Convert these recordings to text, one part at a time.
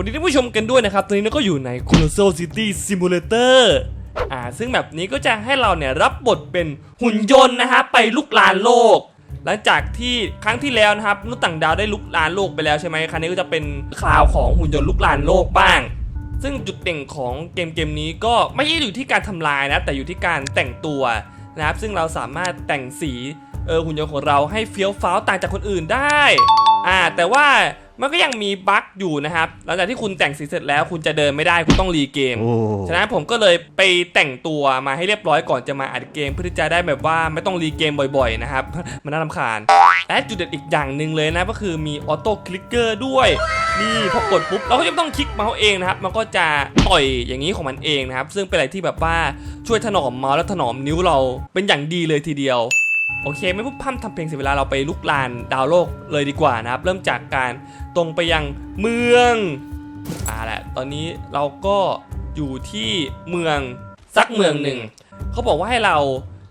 วัสดีท่านผู้ชมกันด้วยนะครับ ตอนนี้เราก็อยู่ใน Colossal City Simulator อ่า ซึ่งแบบนี้ก็จะให้เราเนี่ยรับบทเป็นหุ่นยนต์นะฮะ ไปลุกลานโลก หลังจากที่ครั้งที่แล้วนะครับมนุษย์ต่างดาวได้ลุกลานโลกไปแล้วใช่ไหมครั้งนี้ก็จะเป็นคราวของหุ่นยนต์ลุกลานโลกบ้าง ซึ่งจุดเด่นของเกมเกมนี้ก็ไม่ได้อยู่ที่การทำลายนะ แต่อยู่ที่การแต่งตัวนะครับ ซึ่งเราสามารถแต่งสีเออหุ่นยนต์ของเราให้เฟี้ยวฟ้าวต่างจากคนอื่นได้ อ่า แต่ว่า มันก็ยังมีบั๊กอยู่นะครับ หลังจากที่คุณแต่งสีเสร็จแล้ว คุณจะเดินไม่ได้คุณต้องรีเกมโอ้ฉะนั้นผมก็เลยไปแต่งตัวมาให้เรียบร้อยก่อนจะมาอัดเกม เพื่อที่จะได้แบบว่าไม่ต้องรีเกมบ่อยๆนะครับ มันน่ารำคาญ และจุดเด่นอีกอย่างหนึ่งเลยนะก็คือมีออโต้คลิกเกอร์ด้วย นี่พอกดปุ๊บเราก็จะไม่ต้องคลิกเมาส์เองนะครับ มันก็จะต่อยอย่างนี้ของมันเองนะครับ ซึ่งเป็นอะไรที่แบบว่าช่วยถนอมเมาส์และถนอมนิ้วเราเป็นอย่างดีเลยทีเดียว โอเค ไม่พูดพร่ำทำเพลงเสียเวลาเราไปลุกลานดาวโลกเลยดีกว่านะครับ เริ่มจากการตรงไปยังเมืองอ่าแหละตอนนี้เราก็อยู่ที่เมืองสักเมืองหนึ่งเขาบอกว่าให้เรา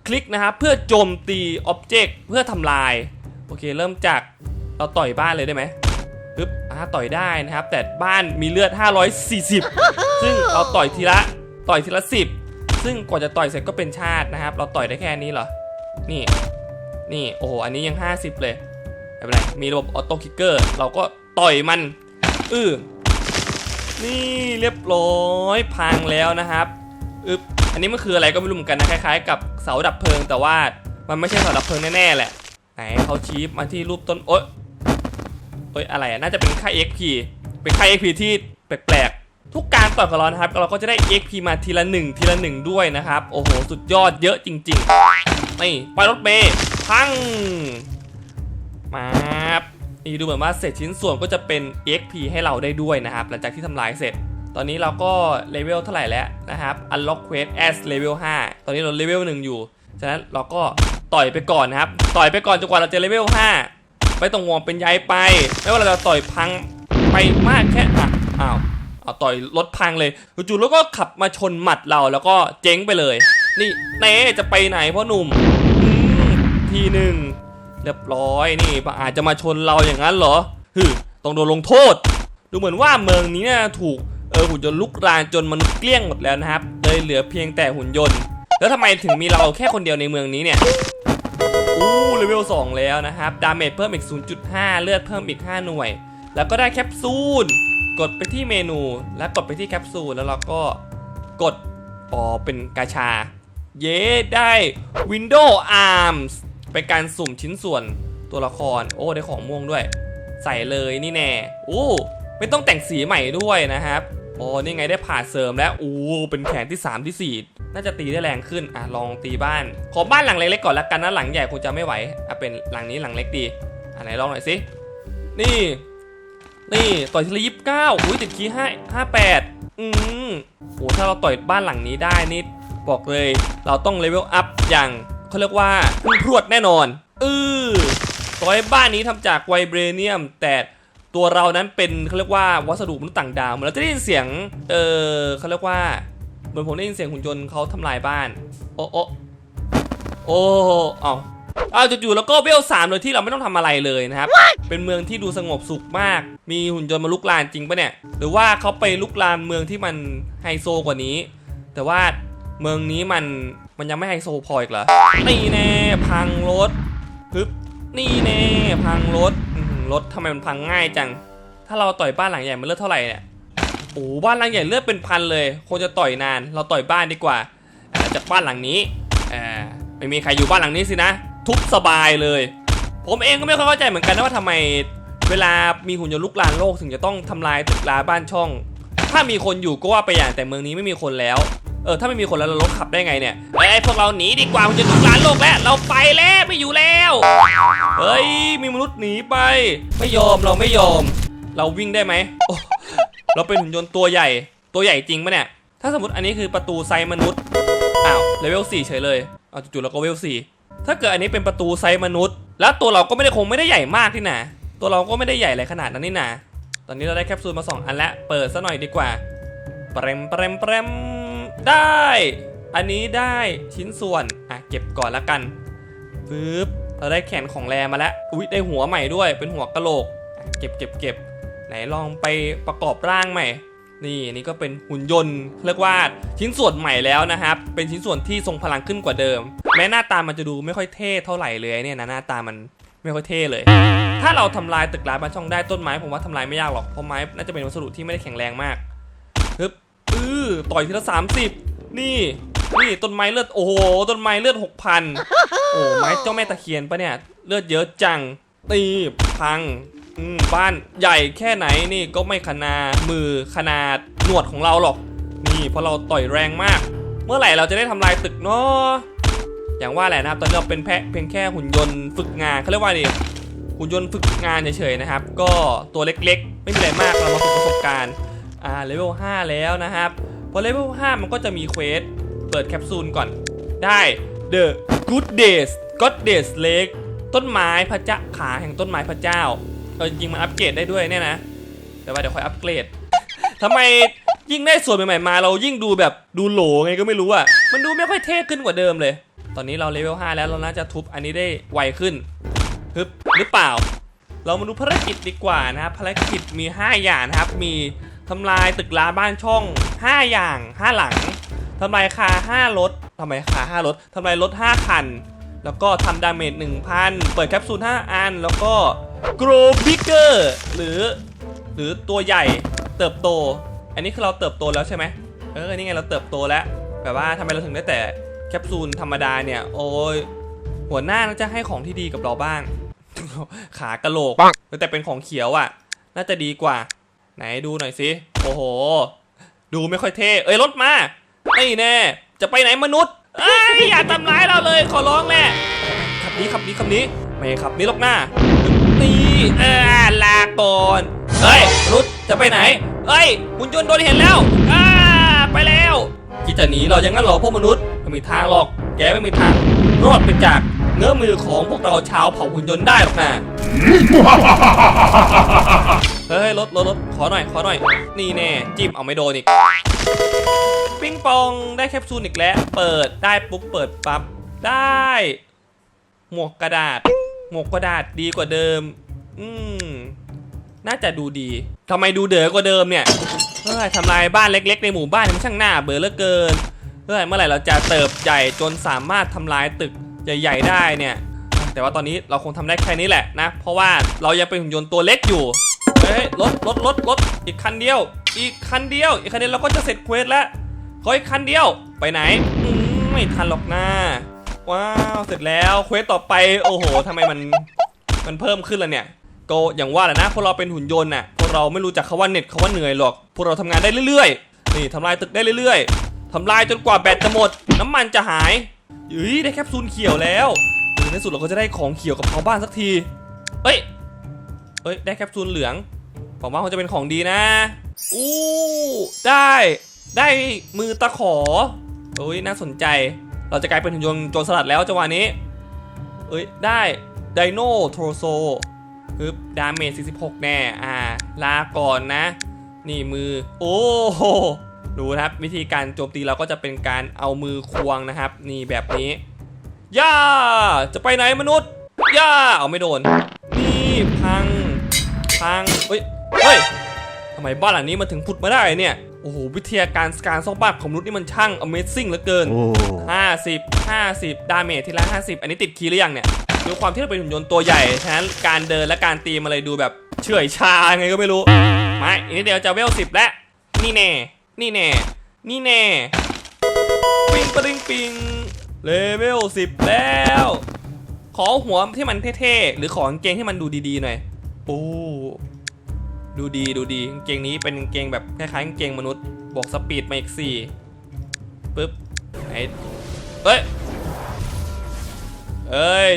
คลิกนะครับเพื่อโจมตีอ็อบเจกต์เพื่อทำลาย โอเค เริ่มจากเราต่อยบ้านเลยได้ไหมปึ๊บอ่าต่อยได้นะครับ แต่บ้านมีเลือด 540 ซึ่งเราต่อยทีละต่อยทีละ 10 ซึ่งกว่าจะต่อยเสร็จก็เป็นชาตินะครับ เราต่อยได้แค่นี้เหรอนี่ นี่โอ้โหอันนี้ยัง 50 เลยไม่เป็นไรมีระบบออโต้คิกเกอร์เราก็ต่อยมันอือนี่เรียบร้อยพังแล้วนะครับอึบอันนี้มันคืออะไรก็ไม่รู้เหมือนกันนะคล้ายๆ กับเสาดับเพลิง แต่ว่ามันไม่ใช่เสาดับเพลิงแน่ๆแหละไหนเขาชี้มาที่รูปต้นโอ๊ยโอ๊ยอะไรน่าจะเป็นค่า XP เป็นค่า XP ที่แปลกๆทุกการต่อยของเรานะครับ เราก็จะได้ XP มาทีละหนึ่งทีละหนึ่งด้วยนะครับ โอ้โห สุดยอดเยอะจริงๆนี่ไปรถเมย์ พังมาบนี่ดูเหมือนว่าเศษชิ้นส่วนก็จะเป็น XP ให้เราได้ด้วยนะครับ หลังจากที่ทำลายเสร็จ ตอนนี้เราก็เลเวลเท่าไหร่แล้วนะครับ Unlock Quest as level 5 ตอนนี้เราเลเวล1อยู่ ฉะนั้นเราก็ต่อยไปก่อนนะครับ ต่อยไปก่อนจนกว่าเราจะเลเวล5ไม่ต้องห่วงเป็นใยไป ไม่ว่าเราจะต่อยพังไปมากแค่อะอ้าวเอาต่อยรถพังเลยจู่ๆแล้วก็ขับมาชนหมัดเราแล้วก็เจ๊งไปเลย นี่เน่จะไปไหนพ่อหนุ่ม ทีหนึ่งเรียบร้อยนี่อาจจะมาชนเราอย่างนั้นเหรอฮึต้องโดนลงโทษ ดูเหมือนว่าเมืองนี้เนี่ยถูกเออหุ่นยนต์ลุกรานจนมันเกลี้ยงหมดแล้วนะครับเลยเหลือเพียงแต่หุ่นยนต์ แล้วทำไมถึงมีเราแค่คนเดียวในเมืองนี้เนี่ยอู้เลเวล2แล้วนะครับดาเมจเพิ่มอีก 0.5 เลือดเพิ่มอีก 5 หน่วย แล้วก็ได้แคปซูลกดไปที่เมนู แล้วกดไปที่แคปซูลแล้วเราก็กดอ๋อเป็นกาชา เย้ได้ Window Arms เป็นการสุ่มชิ้นส่วนตัวละคร โอ้ ได้ของม่วงด้วย ใส่เลยนี่แน่โอ้ไม่ต้องแต่งสีใหม่ด้วยนะครับโอ้นี่ไงได้ผ่าเสริมแล้วอู้เป็นแขนที่ 3 ที่ 4 น่าจะตีได้แรงขึ้น อะ ลองตีบ้าน ขอบ้านหลังเล็กๆก่อนละกันนะ หลังใหญ่คงจะไม่ไหว อะ เป็นหลังนี้หลังเล็กดี อะ ไหนลองหน่อยสิ นี่ นี่ต่อยทีละยี่สิบเก้าอุ้ยติดคีย์ห้าห้าแปดอืมโหถ้าเราต่อยบ้านหลังนี้ได้นี่บอกเลย เราต้องเลเวลอัพอย่าง เขาเรียกว่าพุ่งพรวดแน่นอนอือต่อยบ้านนี้ทำจากไวเบรเนียม แต่ตัวเรานั้นเป็นเขาเรียกว่าวัสดุมนุษย์ต่างดาวเหมือนเราจะได้ยินเสียง เออเขาเรียกว่าเหมือนผมได้ยินเสียงหุ่นยนต์เขาทำลายบ้าน โอ้โอ้โอ้เอาเอาจู่ๆแล้วก็เวลสามโดยที่เราไม่ต้องทำอะไรเลยนะครับ เป็นเมืองที่ดูสงบสุขมาก มีหุ่นยนต์มาลุกลานจริงปะเนี่ย หรือว่าเขาไปลุกลานเมืองที่มันไฮโซกว่านี้ แต่ว่า เมืองนี้มันมันยังไม่ไฮโซพออีกเหรอ นี่แน่พังรถฮึบนี่แน่พังรถรถทำไมมันพังง่ายจัง ถ้าเราต่อยบ้านหลังใหญ่มันเลือดเท่าไหร่เนี่ยโอ้บ้านหลังใหญ่เลือดเป็นพันเลยคงจะต่อยนาน เราต่อยบ้านดีกว่าจากบ้านหลังนี้อ่าไม่มีใครอยู่บ้านหลังนี้สินะ ทุบสบายเลย ผมเองก็ไม่ค่อยเข้าใจเหมือนกันนะว่าทำไมเวลามีหุ่นยนต์ลุกลานโลกถึงจะต้องทำลายตึกราบ้านช่อง ถ้ามีคนอยู่ก็ว่าไปอย่างแต่เมืองนี้ไม่มีคนแล้ว เออถ้าไม่มีคนแล้วเรารถขับได้ไงเนี่ยเอ้ยพวกเราหนีดีกว่าหุ่นยนต์ลุกลานโลกแล้ว เราไปแล้วไม่อยู่แล้วเฮ้ยมีมนุษย์หนีไป ไม่ยอมเราไม่ยอม เราวิ่งได้ไหมเราเป็นหุ่นยนต์ตัวใหญ่ตัวใหญ่จริงปะเนี่ย ถ้าสมมติอันนี้คือประตูไซมนุษย์อ้าวเลเวล4เฉยเลยเอาจู่ๆเราก็เลเวล4ถ้าเกิดอันนี้เป็นประตูไซมนุษย์ แล้วตัวเราก็ไม่ได้คงไม่ได้ใหญ่มากที่นะตัวเราก็ไม่ได้ใหญ่อะไรขนาดนั้นนี่นะตอนนี้เราได้แคปซูลมา 2 อันแล้ว เปิดซะหน่อยดีกว่าเปรมเปรมเปรม ได้ อันนี้ได้ชิ้นส่วน อะ เก็บก่อนละกันปึ๊บเราได้แขนของแรมาแล้ว อุ๊ย ได้หัวใหม่ด้วย เป็นหัวกะโหลก เก็บเก็บเก็บไหนลองไปประกอบร่างใหม่ นี่นี่ก็เป็นหุ่นยนต์เรียกว่าชิ้นส่วนใหม่แล้วนะครับ เป็นชิ้นส่วนที่ทรงพลังขึ้นกว่าเดิม แม้หน้าตามันจะดูไม่ค่อยเท่เท่าไหร่เลยเนี่ยนะหน้าตามันไม่ค่อยเท่เลย ถ้าเราทำลายตึกร้างบ้านช่องได้ต้นไม้ผมว่าทำลายไม่ยากหรอก เพราะไม้น่าจะเป็นวัสดุที่ไม่ได้แข็งแรงมาก อือต่อยทีละสามสิบนี่ นี่ต้นไม้เลือดโอ้โหต้นไม้เลือดหกพันโอ้ไม้เจ้าแม่ตะเคียนปะเนี่ยเลือดเยอะจังตีพังบ้านใหญ่แค่ไหนนี่ก็ไม่ขนาดมือขนาดหนวดของเราหรอก นี่เพราะเราต่อยแรงมาก เมื่อไหร่เราจะได้ทำลายตึกเนาะอย่างว่าแหละนะครับตอนนี้เราเป็นแพะเพียงแค่หุ่นยนต์ฝึกงานเขาเรียกว่าดิหุ่นยนต์ฝึกงานเฉยๆนะครับ ก็ตัวเล็กๆ ไม่มีอะไรมากเรามาฝึกประสบการณ์อ่าเลเวล5แล้วนะครับ อเลเวล5มันก็จะมีเควส เปิดแคปซูลก่อน ได้ The Good Days Goddess Lake ต้นไม้พระเจ้าขาแห่งต้นไม้พระเจ้าเออจริงมันอัปเกรดได้ด้วยเนี่ยนะ แต่ว่าเดี๋ยวค่อยอัปเกรดทำไมยิ่งได้ส่วนใหม่ๆมาเรายิ่งดูแบบดูโหลไงก็ไม่รู้อะมันดูไม่ค่อยเท่ขึ้นกว่าเดิมเลย ตอนนี้เราเลเวล5แล้วเราน่าจะทุบอันนี้ได้ไวขึ้นฮึบหรือเปล่า เรามาดูภารกิจดีกว่านะครับภารกิจมี 5 อย่างนะครับมี ทำลายตึกร้างบ้านช่อง 5 อย่าง 5 หลังทำลายคา5รถทำไมคา5รถทำลายรถ 5 คัน แล้วก็ทำดาเมจ1,000 เปิดแคปซูล 5 อัน แล้วก็ grow bigger หรือ หรือตัวใหญ่เติบโต อันนี้คือเราเติบโตแล้วใช่ไหมเออนี่ไงเราเติบโตแล้วแบบว่าทำไมเราถึงได้แต่แคปซูลธรรมดาเนี่ยโอ้ยหัวหน้าน่าจะให้ของที่ดีกับเราบ้าง ขากะโหลกปังแต่เป็นของเขียวอะ น่าจะดีกว่า ไหนดูหน่อยสิ โอ้โห ดูไม่ค่อยเท่ เอ้ยรถมาไม่แน่ จะไปไหนมนุษย์เอ้ยอย่าทำร้ายเราเลยขอร้องแหละขับนี้ขับนี้ขับนี้ ไม่ขับนี้หรอกหน้านี่เออลาก่อนเฮ้ยมนุษย์จะไปไหนเฮ้ยคุณยนต์โดนเห็นแล้วอ่าไปแล้วคิดจะหนีเราอย่างนั้นหรอพวกมนุษย์ไม่มีทางหรอก แกไม่มีทางรอดไปจาก เงื้อมือของพวกเราชาวเผ่าหุ่นยนต์ได้หรอกนะเฮ้ยรถรถรถขอหน่อยขอหน่อย นี่แน่จิ้มเอาไม่โดนอีกปิงปองได้แคปซูลอีกแล้ว เปิดได้ปุ๊บเปิดปั๊บได้ หมวกกระดาษ หมวกกระดาษดีกว่าเดิม อืมน่าจะดูดีทำไมดูเด๋อกว่าเดิมเนี่ยเฮ้ยทำลายบ้านเล็ก ๆ ในหมู่บ้านมันช่างน่าเบื่อเหลือเกินเฮ้ยเมื่อไหร่เราจะเติบใหญ่จนสามารถทำลายตึก ใหญ่ๆได้เนี่ย แต่ว่าตอนนี้เราคงทำได้แค่นี้แหละนะ เพราะว่าเรายังเป็นหุ่นยนต์ตัวเล็กอยู่ เฮ้ยรถรถรถรถอีกคันเดียว อีกคันเดียว อีกคันเดียวเราก็จะเสร็จเควสแล้วขออีกคันเดียว ไปไหนไม่ทันหรอกนะว้าวเสร็จแล้วเควสต่อไปโอ้โหทำไมมันมันเพิ่มขึ้นแล้วเนี่ยก็อย่างว่าแหละนะพวกเราเป็นหุ่นยนต์น่ะพวกเราไม่รู้จักคาว่าเน็ตคาว่าเหนื่อยหรอก พวกเราทำงานได้เรื่อยๆ นี่ทำลายตึกได้เรื่อยๆทำลายจนกว่าแบตจะหมด น้ำมันจะหาย ยุ้ยได้แคปซูลเขียวแล้วในที่สุดเราก็จะได้ของเขียวกับชาบ้านสักที เฮ้ย เฮ้ยได้แคปซูลเหลืองผมว่าคงจะเป็นของดีนะ อู้ได้ได้มือตะขอเอ้ยน่าสนใจ เราจะกลายเป็นหุ่นยนต์โจรสลัดแล้วจังหวะนี้ เอ้ยได้ไดโนโทรโซฮึบดาเมจ46 แน่ อ่า ลาก่อนนะ นี่มือ โอ้โห ดูนะครับ วิธีการโจมตีเราก็จะเป็นการเอามือควงนะครับ นี่แบบนี้ย่าจะไปไหนมนุษย์ย่าเอาไม่โดน นี่พังพังเฮ้ยเฮ้ยทำไมบ้านหลังนี้มันถึงผุดมาได้เนี่ยโอ้โหวิทยาการการซ่อมบ้านของมนุษย์นี่มันช่าง Amazing เหลือเกินโอ้50 50 ดาเมจทีละ 50 อันนี้ติดคีย์หรือยังเนี่ยด้วยความที่เราเป็นหุ่นยนต์ตัวใหญ่ ฉะนั้นการเดินและการตีมันเลยดูแบบเฉื่อยชาไงก็ไม่รู้ ไม่อันนี้เดี๋ยวจะเวล10 แล้ว นี่แน่ นี่แน่ นี่แน่ ปิงปะริงปิง เลเวล10แล้ว ขอหัวที่มันเท่ๆ หรือขอกางเกงที่มันดูดีๆหน่อยโอ้ดูดีดูดีกางเกงนี้เป็นกางเกงแบบคล้ายๆกางเกงมนุษย์ บวกสปีดมาอีกสี่ปึ๊บไหนเอ้ย เอ้ย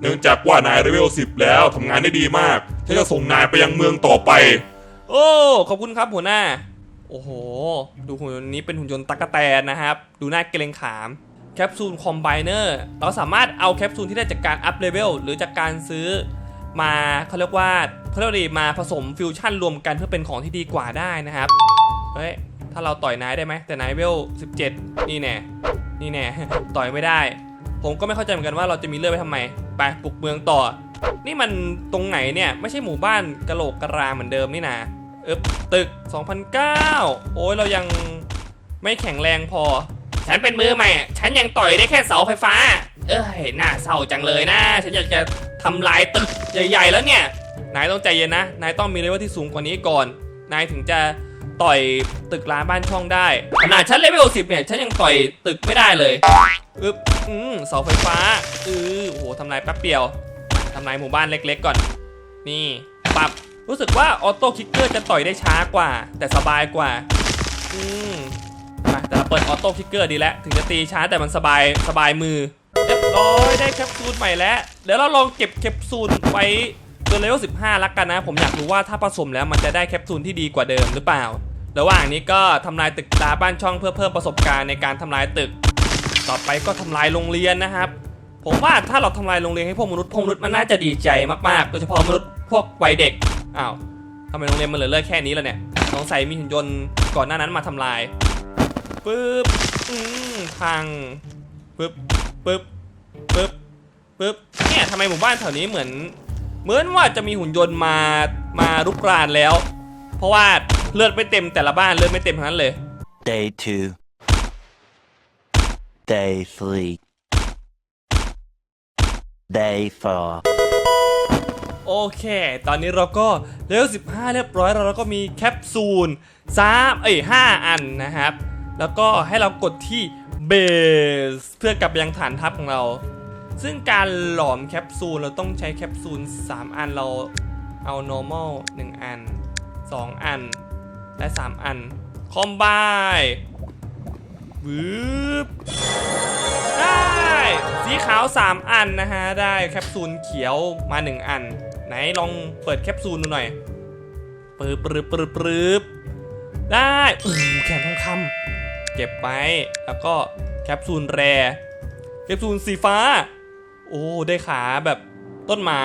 เนื่องจากว่านายเลเวล10 แล้วทำงานได้ดีมากฉันจะส่งนายไปยังเมืองต่อไป โอ้ ขอบคุณครับหัวหน้าโอ้โห ดูหุ่นยนต์นี้เป็นหุ่นยนต์ตั๊กแตนนะครับ ดูน้าเกรงขาม แคปซูลคอมไบเนอร์ เราสามารถเอาแคปซูลที่ได้จากการอัพเลเวลหรือจากการซื้อมาเขาเรียกว่าเขาเรียกว่าดีมาผสมฟิวชั่นรวมกันเพื่อเป็นของที่ดีกว่าได้นะครับ เฮ้ย ถ้าเราต่อยนายได้ไหม แต่นายเวล 17 นี่แน่ นี่แน่ ต่อยไม่ได้ ผมก็ไม่เข้าใจเหมือนกันว่าเราจะมีเลือดไปทำไม ไปปลุกเมืองต่อ นี่มันตรงไหนเนี่ย ไม่ใช่หมู่บ้านกะโหลกกระลาเหมือนเดิมนี่นะ เอบตึก 2009 โอ้ยเรายังไม่แข็งแรงพอ ฉันเป็นมือใหม่ ฉันยังต่อยได้แค่เสาไฟฟ้า เอ้ยน่าเศร้าจังเลยนะ ฉันอยากจะทำลายตึกใหญ่ๆแล้วเนี่ย นายต้องใจเย็นนะ นายต้องมีเลเวลที่สูงกว่านี้ก่อน นายถึงจะต่อยตึกร้านบ้านช่องได้ขนาดฉันเลเวลสิบเนี่ย ฉันยังต่อยตึกไม่ได้เลยอึบอืมเสาไฟฟ้า อือโหทำลายแป๊บเดียวทำลายหมู่บ้านเล็ก ๆ ก่อน นี่ปรับ รู้สึกว่าออโต้คิกเกอร์จะต่อยได้ช้ากว่า แต่สบายกว่า อืมมาแต่เราเปิดออโต้คิกเกอร์ดีแล้ว ถึงจะตีช้าแต่มันสบายสบายมือเรียบร้อยได้แคปซูลใหม่แล้วเดี๋ยวเราลองเก็บแคปซูลไว้จนเลเวล15ลักกันนะ ผมอยากรู้ว่าถ้าผสมแล้วมันจะได้แคปซูลที่ดีกว่าเดิมหรือเปล่า ระหว่างนี้ก็ทำลายตึกตาบ้านช่องเพื่อเพิ่มประสบการณ์ในการทำลายตึก ต่อไปก็ทำลายโรงเรียนนะครับ ผมว่าถ้าเราทำลายโรงเรียนให้พวกมนุษย์พวกมนุษย์มันน่าจะดีใจมากๆโดยเฉพาะมนุษย์พวกวัยเด็ก อ้าวทำไมโรงเรียนมันเหลือเลือดแค่นี้แล้วเนี่ยสงสัยมีหุ่นยนต์ก่อนหน้านั้นมาทำลายปึ๊บอืมพังปึ๊บปึ๊บปึ๊บปึ๊บเนี่ยทำไมหมู่บ้านแถวนี้เหมือน เหมือนว่าจะมีหุ่นยนต์มามารุกรานแล้ว เพราะว่าเลือดไม่เต็มแต่ละบ้านเลือดไม่เต็มทั้งนั้นเลย Day two. Day three. Day four. โอเค ตอนนี้เราก็เลเวล15 เรียบร้อยแล้วเราก็มีแคปซูล3เอ้ย5อันนะครับ แล้วก็ให้เรากดที่เบสเพื่อกลับไปยังฐานทัพของเรา ซึ่งการหลอมแคปซูลเราต้องใช้แคปซูล3 อันเราเอา normal 1 อัน 2 อัน และ 3 อัน คอมไบวืบได้ สีขาว 3 อันนะฮะ ได้แคปซูลเขียวมา 1 อัน ไหนลองเปิดแคปซูลดูหน่อยปืบปืบปืบปืบได้อู้แขนทองคำเก็บไว้แล้วก็แคปซูลแรแคปซูลสีฟ้า โอ้ได้ขาแบบต้นไม้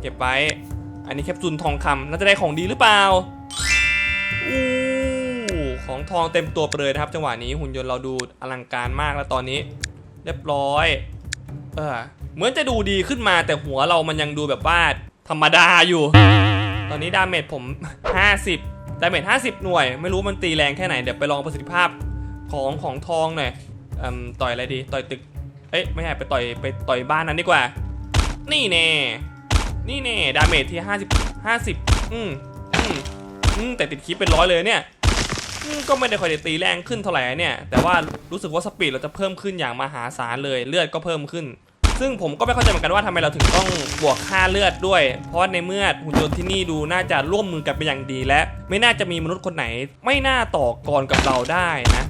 เก็บไว้อันนี้แคปซูลทองคำน่าจะได้ของดีหรือเปล่าอู้ของทองเต็มตัวไปเลยนะครับ จังหวะนี้หุ่นยนต์เราดูอลังการมากแล้วตอนนี้ เรียบร้อย เออเหมือนจะดูดีขึ้นมาแต่หัวเรามันยังดูแบบว่า ธรรมดาอยู่ ตอนนี้ดาเมจผม 50 ดาเมจ50 หน่วย ไม่รู้มันตีแรงแค่ไหน เดี๋ยวไปลองประสิทธิภาพของของทองหน่อยอต่อยอะไรดี ต่อยตึก เอ้ย ไม่ใช่ไปต่อยไปต่อยบ้านนั้นดีกว่า นี่แน่ นี่แน่ ดาเมจที่ 50 50 อืมอืมอืมแต่ติดคลิปเป็นร้อยเลยเนี่ยก็ไม่ได้ค่อยได้ตีแรงขึ้นเท่าไหร่เนี่ย แต่ว่ารู้สึกว่าสปีดเราจะเพิ่มขึ้นอย่างมหาศาลเลย เลือดก็เพิ่มขึ้น ซึ่งผมก็ไม่เข้าใจเหมือนกันว่าทำไมเราถึงต้องบวกค่าเลือดด้วย เพราะในเมื่อหุ่นยนต์ที่นี่ดูน่าจะร่วมมือกันเป็นอย่างดีและ ไม่น่าจะมีมนุษย์คนไหน ไม่น่าต่อกรกับเราได้นะ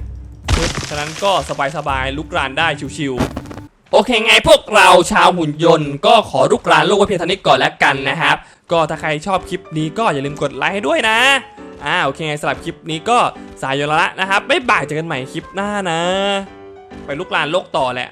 ฉะนั้นก็สบายๆลุกรานได้ชิวๆโอเคไงพวกเราชาวหุ่นยนต์ก็ขอลุกรานโลกไว้เพียงเท่านี้ก่อนแล้วกันนะครับ ก็ถ้าใครชอบคลิปนี้ก็อย่าลืมกดไลค์ให้ด้วยนะอ่าโอเคไงสำหรับคลิปนี้ก็สายยนละนะครับ บ๊ายบายเจอกันใหม่คลิปหน้านะ ไปลุกลานโลกต่อแหละ